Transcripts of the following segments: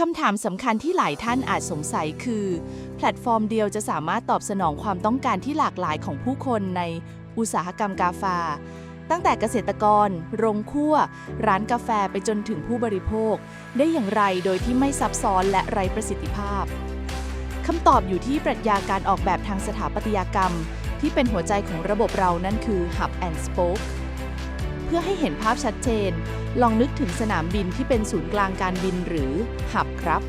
คำถามสำคัญที่หลายท่านอาจสงสัยคือ แพลตฟอร์มเดียวจะสามารถตอบสนองความต้องการที่หลากหลายของผู้คนในอุตสาหกรรมกาแฟตั้งแต่เกษตรกร โรงคั่ว ร้านกาแฟไปจนถึงผู้บริโภค ได้อย่างไรโดยที่ไม่ซับซ้อนและไร้ประสิทธิภาพคำตอบอยู่ที่ปรัชญาการออกแบบทางสถาปัตยกรรม ที่เป็นหัวใจของระบบเรานั่นคือ Hub and Spoke เพื่อให้เห็นภาพชัดเจน ลองนึกถึงสนามบินที่เป็นศูนย์กลางการบินหรือ Hub ครับ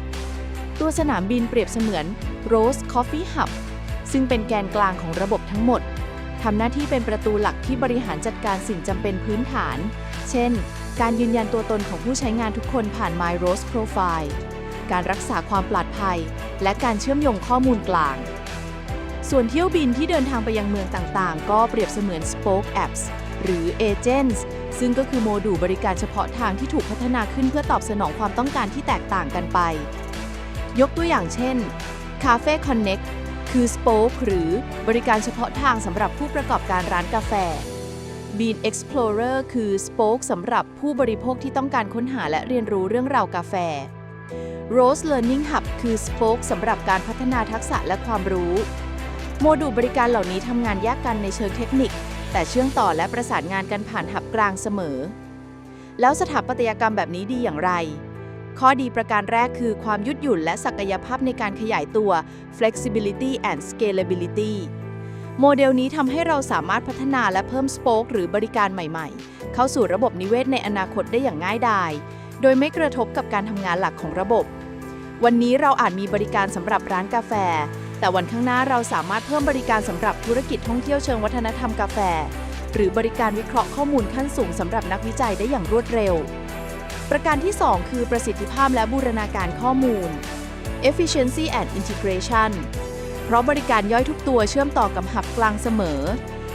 ตัวสนามบินเปรียบเสมือน Rose Coffee Hub ซึ่งเป็นแกนกลางของระบบทั้งหมดทำหน้าที่เป็นประตูหลักที่บริหารจัดการสิ่งจำเป็นพื้นฐาน เช่น การยืนยันตัวตนของผู้ใช้งานทุกคนผ่าน My Rose Profile การรักษาความปลอดภัย และการเชื่อมโยงข้อมูลกลาง ส่วนเที่ยวบินที่เดินทางไปยังเมืองต่างๆ ก็เปรียบเสมือน Spoke Apps หรือ Agents ซึ่งก็คือโมดูลบริการเฉพาะทางที่ถูกพัฒนาขึ้นเพื่อตอบสนองความต้องการที่แตกต่างกันไป ยกตัวอย่างเช่น Cafe Connect คือ Spoke หรือบริการเฉพาะทางสำหรับผู้ประกอบการร้านกาแฟ Bean Explorer คือ Spoke สำหรับผู้บริโภคที่ต้องการค้นหาและเรียนรู้เรื่องราวกาแฟ Rose Learning Hub คือ Spoke สำหรับการพัฒนาทักษะและความรู้ โมดูลบริการเหล่านี้ทำงานแยกกันในเชิงเทคนิค แต่เชื่อมต่อและประสานงานกันผ่านหับกลางเสมอ แล้วสถาปัตยกรรมแบบนี้ดีอย่างไร ข้อดีประการแรกคือความยืดหยุ่นและศักยภาพในการขยายตัว flexibility and scalability โมเดลนี้ทำให้เราสามารถพัฒนาและเพิ่มสโป๊กหรือบริการใหม่ๆ เข้าสู่ระบบนิเวศในอนาคตได้อย่างง่ายดาย โดยไม่กระทบกับการทำงานหลักของระบบ วันนี้เราอาจมีบริการสำหรับร้านกาแฟ แต่วันข้างหน้าเราสามารถเพิ่มบริการสำหรับธุรกิจท่องเที่ยวเชิงวัฒนธรรมกาแฟ หรือบริการวิเคราะห์ข้อมูลขั้นสูงสำหรับนักวิจัยได้อย่างรวดเร็ว ประการที่ 2 คือประสิทธิภาพและบูรณาการข้อมูล efficiency and integration เพราะบริการย่อยทุกตัวเชื่อมต่อกับหับกลางเสมอ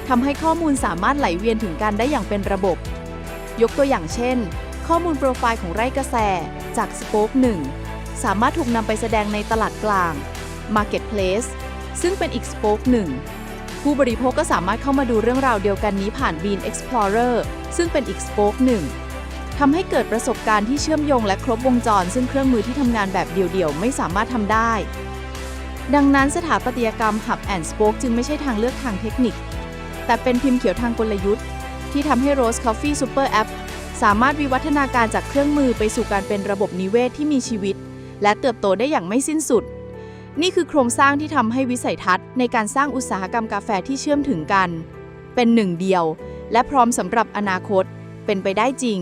ทำให้ข้อมูลสามารถไหลเวียนถึงกันได้อย่างเป็นระบบ ยกตัวอย่างเช่น ข้อมูลโปรไฟล์ของไร่กาแฟจากสโป๊ก1สามารถถูกนำไปแสดงในตลาดกลาง Marketplace ซึ่งเป็นอีกสโป๊กหนึ่ง ผู้บริโภคก็สามารถเข้ามาดูเรื่องราวเดียวกันนี้ผ่าน Bean Explorer ซึ่งเป็นอีกสโป๊กหนึ่งทำให้เกิดประสบการณ์ที่เชื่อมโยงและครบวงจร ซึ่งเครื่องมือที่ทำงานแบบเดี่ยวๆ ไม่สามารถทำได้ ดังนั้นสถาปัตยกรรม Hub and Spoke จึงไม่ใช่ทางเลือกทางเทคนิค แต่เป็นพิมพ์เขียวทางกลยุทธ์ ที่ทำให้ Rose Coffee Super App สามารถวิวัฒนาการจากเครื่องมือไปสู่การเป็นระบบนิเวศที่มีชีวิต และเติบโตได้อย่างไม่สิ้นสุด นี่คือโครงสร้างที่ทำให้วิสัยทัศน์ในการสร้างอุตสาหกรรมกาแฟที่เชื่อมถึงกัน เป็นหนึ่งเดียว และพร้อมสำหรับอนาคตเป็นไปได้จริง